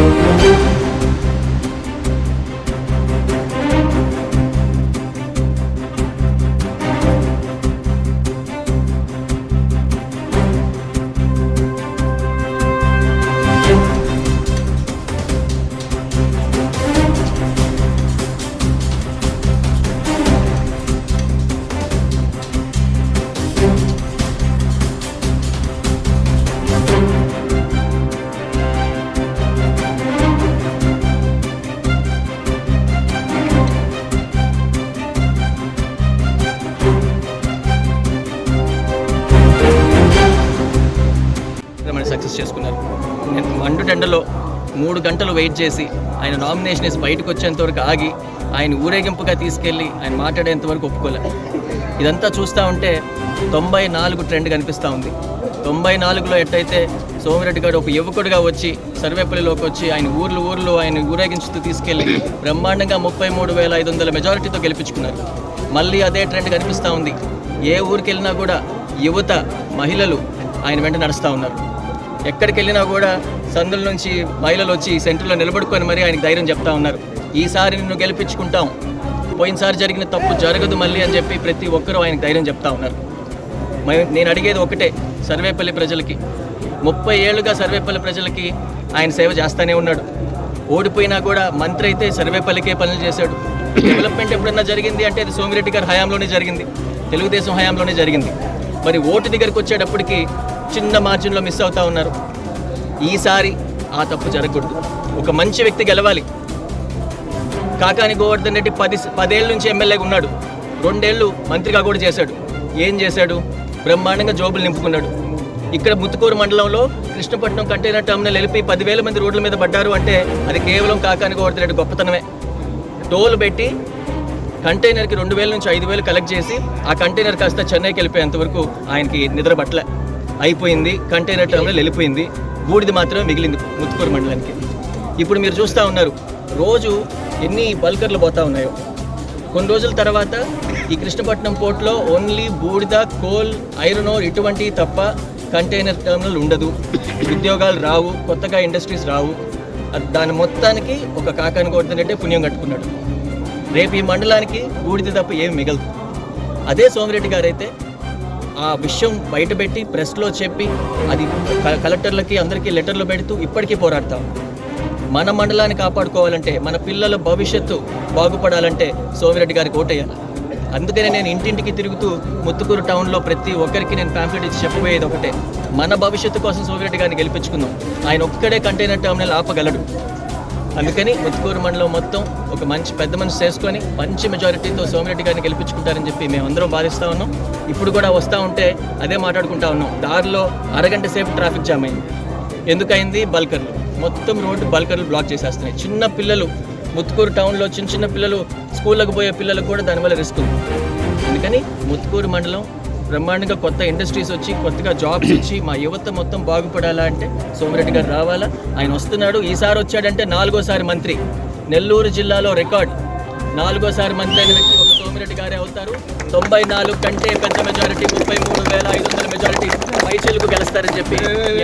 We'll be. Process చేసుకున్నారు. నేను మండు టెండలో మూడు గంటలు వెయిట్ చేసి ఆయన నామినేషన్ వేసి బయటకు వచ్చేంతవరకు ఆగి ఆయన ఊరేగింపుగా తీసుకెళ్ళి ఆయన మాట్లాడేంతవరకు ఒప్పుకోలే. ఇదంతా చూస్తూ ఉంటే తొంభై నాలుగు ట్రెండ్ కనిపిస్తూ ఉంది. తొంభై నాలుగులో ఎట్టయితే సోమిరెడ్డి గారు ఒక యువకుడిగా వచ్చి సర్వేపల్లిలోకి వచ్చి ఆయన ఊర్లు ఊర్లు ఆయన ఊరేగించుతూ తీసుకెళ్ళి బ్రహ్మాండంగా ముప్పై మూడు వేల ఐదు వందల మెజారిటీతో గెలిపించుకున్నారు. మళ్ళీ అదే ట్రెండ్ కనిపిస్తూ ఉంది. ఏ ఊరికి వెళ్ళినా కూడా యువత మహిళలు ఆయన వెంట నడుస్తూ ఉన్నారు. ఎక్కడికి వెళ్ళినా కూడా సందుల నుంచి మహిళలు వచ్చి సెంటర్లో నిలబడుకొని మరీ ఆయనకు ధైర్యం చెప్తా ఉన్నారు. ఈసారి నిన్ను గెలిపించుకుంటాం. పోయినసారి జరిగిన తప్పు జరగదు మళ్ళీ అని చెప్పి ప్రతి ఒక్కరూ ఆయనకు ధైర్యం చెప్తా ఉన్నారు. నేను అడిగేది ఒకటే సర్వేపల్లి ప్రజలకి. ముప్పై ఏళ్ళుగా సర్వేపల్లి ప్రజలకి ఆయన సేవ చేస్తానే ఉన్నాడు. ఓడిపోయినా కూడా మంత్రి అయితే సర్వేపల్లికే పనులు చేశాడు. డెవలప్మెంట్ ఎప్పుడన్నా జరిగింది అంటే అది సోమిరెడ్డి గారి హయాంలోనే జరిగింది. తెలుగుదేశం హయాంలోనే జరిగింది. మరి ఓటు దగ్గరికి వచ్చేటప్పటికి చిన్న మార్జిన్లో మిస్ అవుతూ ఉన్నారు. ఈసారి ఆ తప్పు జరగకూడదు. ఒక మంచి వ్యక్తి గెలవాలి. కాకాని గోవర్ధన్ రెడ్డి పది పదేళ్ళ నుంచి ఎమ్మెల్యేగా ఉన్నాడు. రెండేళ్ళు మంత్రిగా కూడా చేశాడు. ఏం చేశాడు? బ్రహ్మాండంగా జోబులు నింపుకున్నాడు. ఇక్కడ ముత్తుకూరు మండలంలో కృష్ణపట్నం కంటైనర్ టర్మినల్ వెళ్ళి పదివేల మంది రోడ్ల మీద పడ్డారు అంటే అది కేవలం కాకాని గోవర్ధన్ రెడ్డి గొప్పతనమే. టోల్ పెట్టి కంటైనర్కి రెండు వేల నుంచి ఐదు వేలు కలెక్ట్ చేసి ఆ కంటైనర్ కాస్త చెన్నైకి వెళ్ళిపోయేంత వరకు ఆయనకి నిద్ర పట్టలే. అయిపోయింది కంటైనర్ టర్మినల్ వెళ్ళిపోయింది. బూడిది మాత్రమే మిగిలింది ముత్తుకూరు మండలానికి. ఇప్పుడు మీరు చూస్తూ ఉన్నారు రోజు ఎన్ని బల్కర్లు పోతా ఉన్నాయో. కొన్ని రోజుల తర్వాత ఈ కృష్ణపట్నం పోర్ట్లో ఓన్లీ బూడిద కోల్ ఐరన్ ఓర్ ఇటువంటి తప్ప కంటైనర్ టర్మినల్ ఉండదు. ఉద్యోగాలు రావు కొత్తగా ఇండస్ట్రీస్ రావు. దాని మొత్తానికి ఒక కాకాని కొడుతున్నట్టే పుణ్యం కట్టుకున్నాడు. రేపు ఈ మండలానికి బూడిద తప్ప ఏమి మిగలదు. అదే సోమిరెడ్డి గారైతే ఆ విషయం బయటపెట్టి ప్రెస్లో చెప్పి అది కలెక్టర్లకి అందరికీ లెటర్లు పెడుతూ ఇప్పటికీ పోరాడతాం. మన మండలాన్ని కాపాడుకోవాలంటే మన పిల్లల భవిష్యత్తు బాగుపడాలంటే సోమిరెడ్డి గారికి ఓటేయాలి. అందుకనే నేను ఇంటింటికి తిరుగుతూ ముత్తుకూరు టౌన్లో ప్రతి ఒక్కరికి నేను ప్యాంప్లెట్ ఇచ్చి చెప్పబోయేది ఒకటే. మన భవిష్యత్తు కోసం సోమిరెడ్డి గారిని గెలిపించుకుందాం. ఆయన ఒక్కడే కంటైనర్ టర్మినల్ ఆపగలడు. అందుకని ముత్తుకూరు మండలం మొత్తం ఒక మంచి పెద్ద మనసు చేసుకొని మంచి మెజారిటీతో సోమిరెడ్డి గారిని గెలిపించుకుంటారని చెప్పి మేమందరం భావిస్తూ ఉన్నాం. ఇప్పుడు కూడా వస్తూ ఉంటే అదే మాట్లాడుకుంటా ఉన్నాం. దారిలో అరగంట సేపు ట్రాఫిక్ జామ్ అయింది. ఎందుకైంది బల్కర్లు. మొత్తం రోడ్డు బల్కర్లు బ్లాక్ చేసేస్తున్నాయి. చిన్న పిల్లలు ముత్తుకూరు టౌన్లో చిన్న చిన్న పిల్లలు స్కూళ్ళకు పోయే పిల్లలు కూడా దానివల్ల రిస్క్ ఉంది. అందుకని ముత్తుకూరు మండలం బ్రహ్మాండంగా కొత్త ఇండస్ట్రీస్ వచ్చి కొత్తగా జాబ్స్ వచ్చి మా యువత మొత్తం బాగుపడాలా అంటే సోమిరెడ్డి గారు రావాలా? ఆయన వస్తున్నాడు. ఈసారి వచ్చాడంటే నాలుగోసారి మంత్రి. నెల్లూరు జిల్లాలో రికార్డ్. నాలుగోసారి మంత్రి అయిన వ్యక్తి ఒక సోమిరెడ్డి గారే అవుతారు. తొంభై నాలుగు కంటే పెద్ద మెజారిటీ ముప్పై మూడు వేల ఐదు వందల మెజారిటీ పైచలకు గెలుస్తారని చెప్పి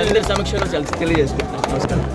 అందరి సమక్షంలో తెలియజేసుకుంటాం నమస్కారం.